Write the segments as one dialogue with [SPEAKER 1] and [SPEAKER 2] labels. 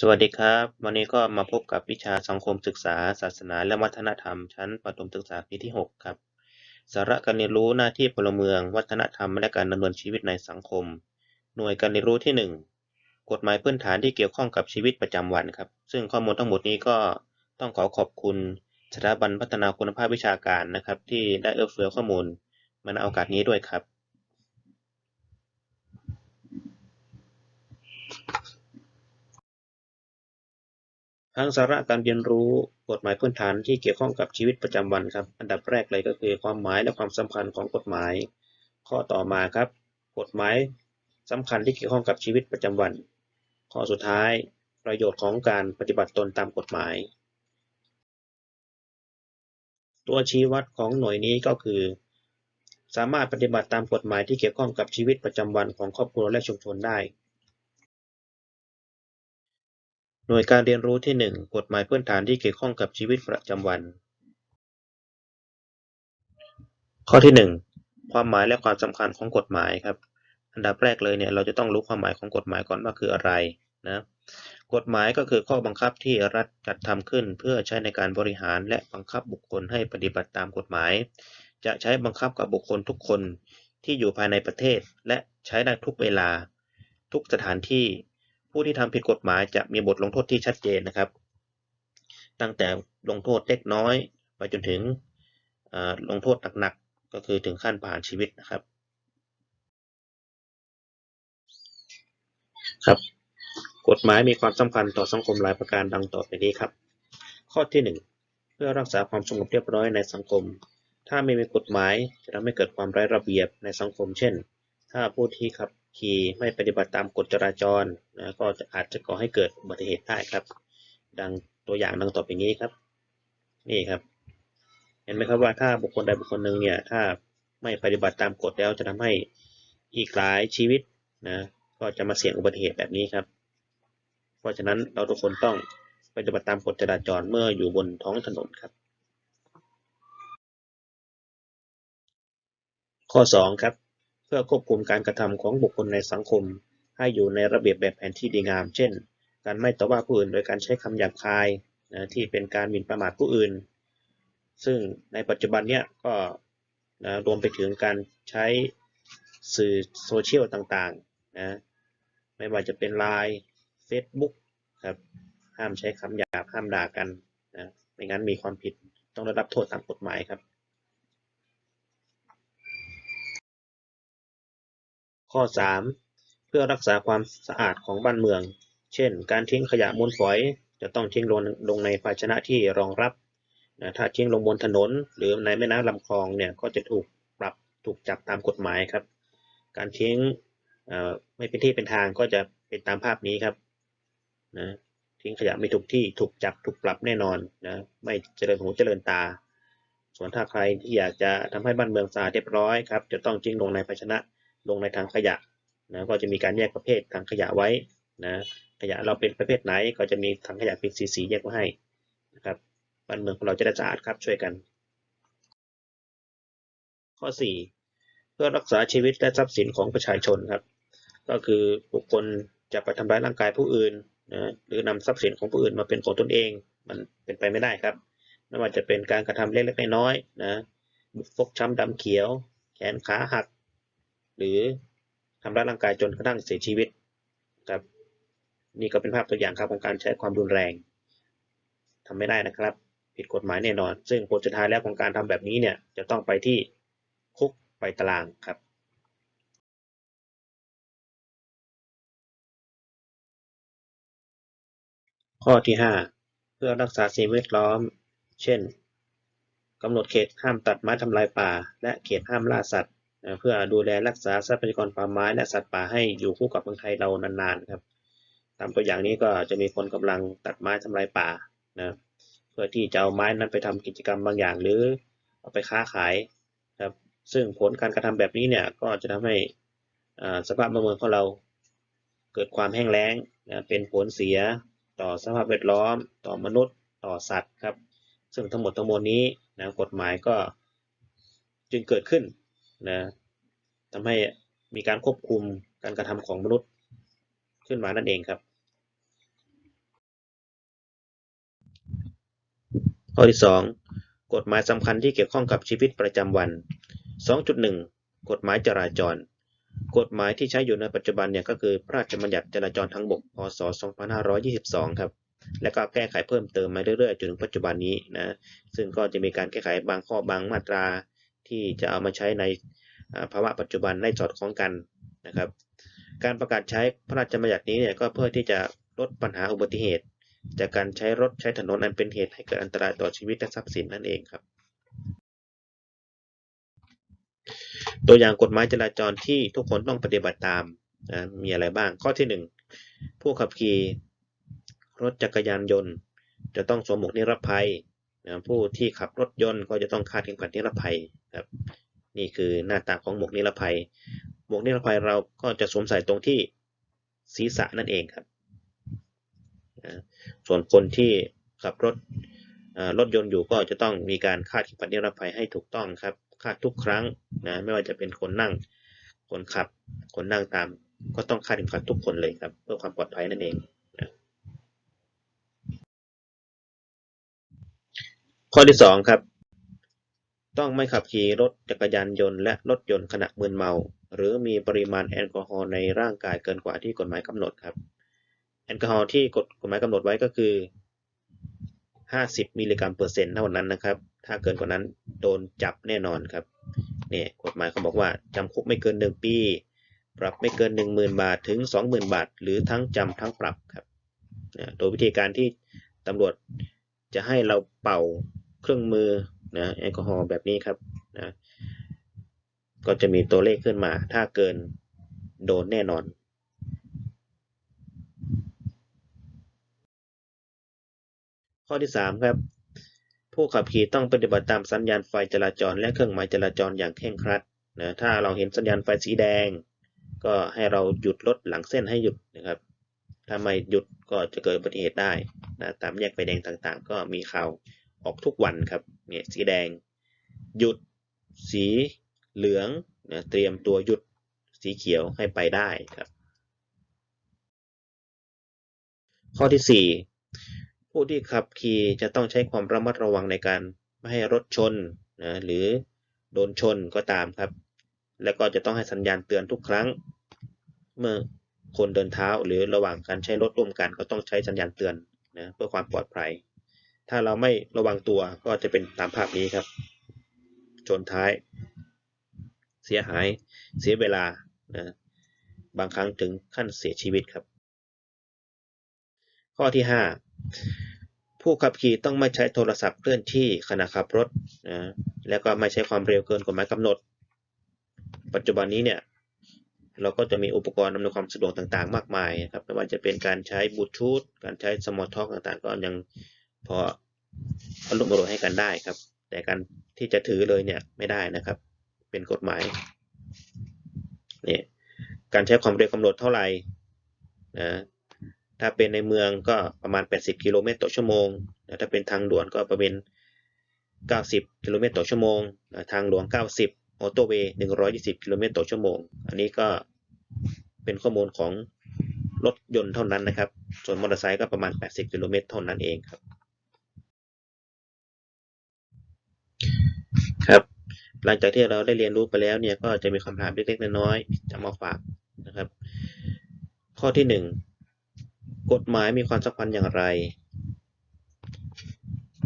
[SPEAKER 1] สวัสดีครับ วันนี้ก็มาพบกับวิชาสังคมศึกษา ศาสนาและวัฒนธรรม ชั้นประถมศึกษาปีที่ 6 ครับ สาระการเรียนรู้หน้าที่พลเมือง วัฒนธรรมและการดำเนินชีวิตในสังคม หน่วยการเรียนรู้ที่ 1 กฎหมายพื้นฐานที่เกี่ยวข้องกับชีวิตประจำวันครับ ซึ่งข้อมูลทั้งหมดนี้ก็ต้องขอขอบคุณสถาบันพัฒนาคุณภาพวิชาการนะครับ ที่ได้เอื้อเฟื้อข้อมูลมาในโอกาสนี้ด้วยครับ ทางสาระการเรียนรู้กฎหมายพื้นฐานที่เกี่ยวข้องกับชีวิตประจำวันครับ อันดับแรกเลยก็คือความหมายและความสำคัญของกฎหมาย ข้อต่อมาครับ กฎหมายสำคัญที่เกี่ยวข้องกับชีวิตประจำวัน ข้อสุดท้าย ประโยชน์ของการปฏิบัติตนตามกฎหมาย ตัวชี้วัดของหน่วยนี้ก็คือ สามารถปฏิบัติตามกฎหมายที่เกี่ยวข้องกับชีวิตประจำวันของครอบครัวและชุมชนได้ หน่วยการเรียนรู้ที่1กฎหมายพื้นฐานที่เกี่ยวข้องกับชีวิตประจำวัน ข้อที่1ความหมายและความสำคัญของกฎหมายครับ อันดับแรกเลยเนี่ยเราจะต้องรู้ความหมายของกฎหมายก่อนว่าคืออะไรนะกฎหมายก็คือข้อบังคับที่รัฐจัดทำขึ้น เพื่อใช้ในการบริหารและบังคับบุคคลให้ปฏิบัติตามกฎหมาย จะใช้บังคับกับบุคคลทุกคนที่อยู่ภายในประเทศ และใช้ได้ทุกเวลา ทุกสถานที่ ผู้ที่ทำผิดกฎหมายจะมีบทลงโทษที่ชัดเจนนะครับ ตั้งแต่ลงโทษเล็กน้อย ไปจนถึงลงโทษหนักๆก็คือถึงขั้นประหารชีวิตนะครับ ครับ กฎหมายมีความสำคัญต่อสังคมหลายประการดังต่อไปนี้ครับ ข้อที่ 1 เพื่อรักษาความสงบเรียบร้อยในสังคม ถ้าไม่มีกฎหมายจะทำให้เกิดความไร้ระเบียบในสังคม เช่น ถ้าผู้ที่ขับ ขี่ไม่ปฏิบัติตามกฎจราจรนะก็อาจจะก่อให้เกิดอุบัติเหตุได้ครับ ดังตัวอย่างดังต่อไปนี้ครับ นี่ครับ เห็นไหมครับว่าถ้าบุคคลใดบุคคลหนึ่งเนี่ยถ้าไม่ปฏิบัติตามกฎแล้วจะทำให้อีกหลายชีวิตนะก็จะมาเสี่ยงอุบัติเหตุแบบนี้ครับ เพราะฉะนั้นเราทุกคนต้องปฏิบัติตามกฎจราจรเมื่ออยู่บนท้องถนนครับ ข้อ 2 ครับ เพื่อควบคุมการกระทำของบุคคลในสังคม ให้อยู่ในระเบียบแบบแผนที่ดีงาม เช่น การไม่ต่อว่าผู้อื่นโดยการใช้คำหยาบคายนะที่เป็นการหมิ่นประมาทผู้อื่น ซึ่งในปัจจุบันเนี้ยก็นะรวมไปถึงการใช้สื่อโซเชียลต่างๆนะไม่ว่าจะเป็น Line Facebook ครับห้ามใช้คำหยาบห้ามด่ากันนะไม่งั้นมีความผิดต้องได้รับโทษตามกฎหมายครับ ข้อ 3 เพื่อรักษาความสะอาดของบ้านเมือง เช่น การทิ้งขยะมูลฝอยจะต้องทิ้งลงลงในภาชนะที่รองรับนะถ้าทิ้งลงบนถนน หรือในแม่น้ำลำคลองเนี่ยก็จะถูกปรับถูกจับตามกฎหมายครับ การทิ้งไม่เป็นที่เป็นทางก็จะเป็นตามภาพนี้ครับนะทิ้งขยะไม่ถูกที่ถูกจับถูกปรับแน่นอนนะไม่เจริญหูเจริญตา ส่วนถ้าใครที่อยากจะทำให้บ้านเมืองสะอาดเรียบร้อยครับจะต้องทิ้งลงในภาชนะ ลงในถังขยะนะก็จะมีการแยกประเภทถังขยะไว้นะขยะเราเป็นประเภทไหนก็จะมีถังขยะเป็นสีๆแยกไว้ให้นะครับบ้านเมืองของเราจะได้สะอาดครับช่วยกัน ข้อ 4 เพื่อรักษาชีวิตและทรัพย์สินของประชาชนครับ ก็คือบุคคลจะไปทำร้ายร่างกายผู้อื่นนะหรือนำทรัพย์สินของผู้อื่นมาเป็นของตนเอง มันเป็นไปไม่ได้ครับไม่ว่าจะเป็นการกระทำเล็กๆน้อยๆนะฟกช้ำดำเขียว แขนขาหัก หรือทำร้ายร่างกายจนกระทั่งเสียชีวิตครับนี่ก็เป็นภาพตัวอย่างครับของการใช้ความรุนแรงทำไม่ได้นะครับ ผิดกฎหมายแน่นอน ซึ่งผลสุดท้ายแล้วของการทำแบบนี้เนี่ยจะต้องไปที่คุกไปตารางครับข้อที่ 5 เพื่อรักษาสิ่งแวดล้อม เช่นกำหนดเขตห้ามตัดไม้ทำลายป่า และเขตห้ามล่าสัตว์ เพื่อดูแลรักษาทรัพยากรป่าไม้และสัตว์ป่าให้อยู่คู่กับเมืองไทยเรานานๆครับ ตามตัวอย่างนี้ก็จะมีคนกำลังตัดไม้ทำลายป่านะเพื่อที่จะเอาไม้นั้นไปทำกิจกรรมบางอย่างหรือเอาไปค้าขายครับซึ่งผลการกระทำแบบนี้เนี่ยก็จะทำให้สภาพเมืองของเราเกิดความแห้งแล้งนะเป็นผลเสียต่อสภาพแวดล้อม ต่อมนุษย์ต่อสัตว์ครับ ซึ่งทั้งหมดทั้งมวลนี้นะกฎหมายก็จึงเกิดขึ้น นะทำให้มีการควบคุมการกระทำของมนุษย์ขึ้นมานั่นเองครับ ข้อที่ 2 กฎหมายสำคัญที่เกี่ยวข้องกับชีวิตประจำวัน 2.1 กฎหมายจราจร กฎหมายที่ใช้อยู่ในปัจจุบันเนี่ยก็คือพระราชบัญญัติจราจรทางบก พศ 2522 ครับและก็แก้ไขเพิ่มเติมมาเรื่อยๆจนถึงปัจจุบันนี้นะ ซึ่งก็จะมีการแก้ไขบางข้อบางมาตรา ที่จะเอามาใช้ในภาวะปัจจุบันได้สอดคล้องกันนะครับ การประกาศใช้พระราชบัญญัตินี้เนี่ยก็เพื่อที่จะลดปัญหาอุบัติเหตุ จากการใช้รถใช้ถนนอันเป็นเหตุให้เกิดอันตรายต่อชีวิตและทรัพย์สินนั่นเองครับ ตัวอย่างกฎหมายจราจรที่ทุกคนต้องปฏิบัติตามนะมีอะไรบ้างข้อที่หนึ่งผู้ขับขี่รถจักรยานยนต์ จะต้องสวมหมวกนิรภัย นะผู้ที่ขับรถยนต์ก็จะต้องคาดเข็มขัดนิรภัยครับนี่คือหน้าตาของหมวกนิรภัย หมวกนิรภัยเราก็จะสวมใส่ตรงที่ศีรษะนั่นเองครับนะส่วนคนที่ขับรถรถยนต์อยู่ก็จะต้องมีการคาดเข็มขัดนิรภัยให้ถูกต้องครับคาดทุกครั้งนะไม่ว่าจะเป็นคนนั่ง คนขับ คนนั่งตาม ก็ต้องคาดเข็มขัดทุกคนเลยครับ เพื่อความปลอดภัยนั่นเอง ข้อที่สองครับ ต้องไม่ขับขี่รถจักรยานยนต์และรถยนต์ขณะมึนเมา หรือมีปริมาณแอลกอฮอล์ในร่างกายเกินกว่าที่กฎหมายกำหนดครับ แอลกอฮอล์ที่กฎกฎหมายกำหนดไว้ก็คือ 50 มิลลิกรัมเปอร์เซ็นต์เท่านั้นนะครับ ถ้าเกินกว่านั้นโดนจับแน่นอนครับเนี่ยกฎหมายเขาบอกว่าจำคุกไม่เกิน 1 ปี ปรับไม่เกิน 10,000 บาทถึง 20,000 บาท หรือทั้งจำทั้งปรับครับนะโดยวิธีการที่ตำรวจจะให้เราเป่า เครื่องมือนะแอลกอฮอล์แบบนี้ครับนะก็จะมีตัวเลขขึ้นมา ถ้าเกินโดนแน่นอนข้อที่ 3 ครับ ผู้ขับขี่ต้องปฏิบัติตามสัญญาณไฟจราจร และเครื่องหมายจราจรอย่างเคร่งครัดนะถ้าเราเห็นสัญญาณไฟสีแดง ก็ให้เราหยุดรถหลังเส้นให้หยุดนะครับถ้าไม่หยุดก็จะเกิดอุบัติเหตุได้นะตามแยกไฟแดงต่างๆ ก็มีข่าว ออกทุกวันครับเนี่ยสีแดง หยุด สีเหลืองนะเตรียมตัวหยุดสีเขียวให้ไปได้ครับ ข้อที่ 4 ผู้ที่ขับขี่จะต้องใช้ความระมัดระวังในการไม่ให้รถชนนะหรือโดนชนก็ตามครับ แล้วก็จะต้องให้สัญญาณเตือนทุกครั้ง เมื่อคนเดินเท้าหรือระหว่างการใช้รถร่วมกันก็ต้องใช้สัญญาณเตือนนะเพื่อความปลอดภัย ถ้าเราไม่ระวังตัวก็จะเป็นตามภาพนี้ครับชนท้าย เสียหาย เสียเวลานะบางครั้งถึงขั้นเสียชีวิตครับ ข้อที่ 5 ผู้ขับขี่ต้องไม่ใช้โทรศัพท์เคลื่อนที่ขณะขับรถนะแล้วก็ไม่ใช้ความเร็วเกินกฎหมายกำหนด ปัจจุบันนี้เนี่ยเราก็จะมีอุปกรณ์อำนวยความสะดวกต่างๆ มากมายครับไม่ว่าจะเป็นการใช้บลูทูธการใช้สมอลท็อกต่างๆ ก็ยัง พออารมณ์อร่วยให้กันได้ครับ แต่การที่จะถือเลยเนี่ยไม่ได้นะครับ เป็นกฎหมายนี่การใช้ความเร็วกำหนดเท่าไหร่นะถ้าเป็นในเมืองก็ประมาณ 80 กิโลเมตรต่อชั่วโมงนะถ้าเป็นทางด่วนก็ประมาณ 90 กิโลเมตรต่อชั่วโมงนะทางหลวง 90 ออโตเวย์120 กิโลเมตรต่อชั่วโมง อันนี้ก็เป็นข้อมูลของรถยนต์เท่านั้นนะครับ ส่วนมอเตอร์ไซค์ก็ประมาณ 80 กิโลเมตรเท่านั้นเองครับ ครับ หลังจากที่เราได้เรียนรู้ไปแล้วเนี่ยก็จะมีคำถามเล็กๆน้อยๆจะมาฝากนะครับ ข้อที่หนึ่งกฎหมายมีความสำคัญอย่างไร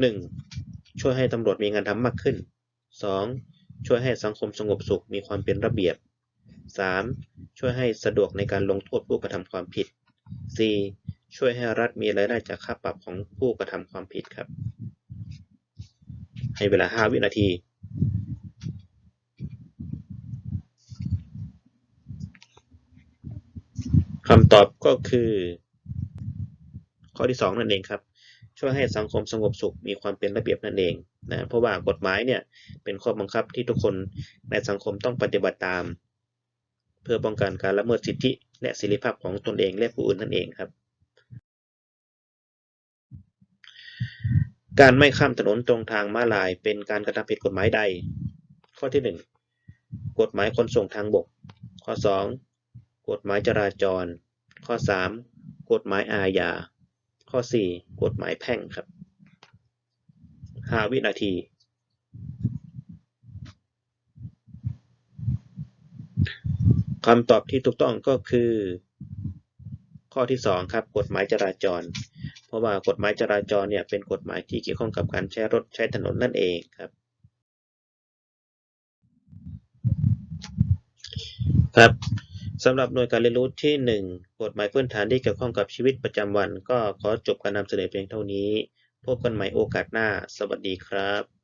[SPEAKER 1] หนึ่งช่วยให้ตำรวจมีงานทำมากขึ้นสองช่วยให้สังคมสงบสุขมีความเป็นระเบียบสามช่วยให้สะดวกในการลงโทษผู้กระทำความผิดสี่ช่วยให้รัฐมีรายได้จากค่าปรับของผู้กระทำความผิดครับ ให้เวลาห้าวินาที คำตอบก็คือ ข้อที่สองนั่นเองครับ ช่วยให้สังคมสงบสุขมีความเป็นระเบียบนั่นเองนะเพราะว่ากฎหมายเนี่ยเป็นข้อบังคับที่ทุกคนในสังคมต้องปฏิบัติตาม เพื่อป้องกันการละเมิดสิทธิและเสรีภาพของตนเองและผู้อื่นนั่นเองครับ การไม่ข้ามถนนตรงทางม้าลาย เป็นการกระทำผิดกฎหมายใด ข้อที่หนึ่งกฎหมายขนส่งทางบก ข้อสอง กฎหมายจราจร ข้อสามกฎหมายอาญา ข้อสี่กฎหมายแพ่งครับ 5 วินาที คำตอบที่ถูกต้องก็คือ ข้อที่ 2 ครับ กฎหมายจราจร เพราะว่ากฎหมายจราจรเนี่ยเป็นกฎหมายที่เกี่ยวข้องกับการใช้รถใช้ถนนนั่นเองครับครับ สำหรับหน่วยการเรียนรู้ที่ 1 กฎหมายพื้นฐานที่เกี่ยวข้องกับชีวิตประจำวัน ก็ขอจบการนำเสนอเพียงเท่านี้ พบกันใหม่โอกาสหน้า สวัสดีครับ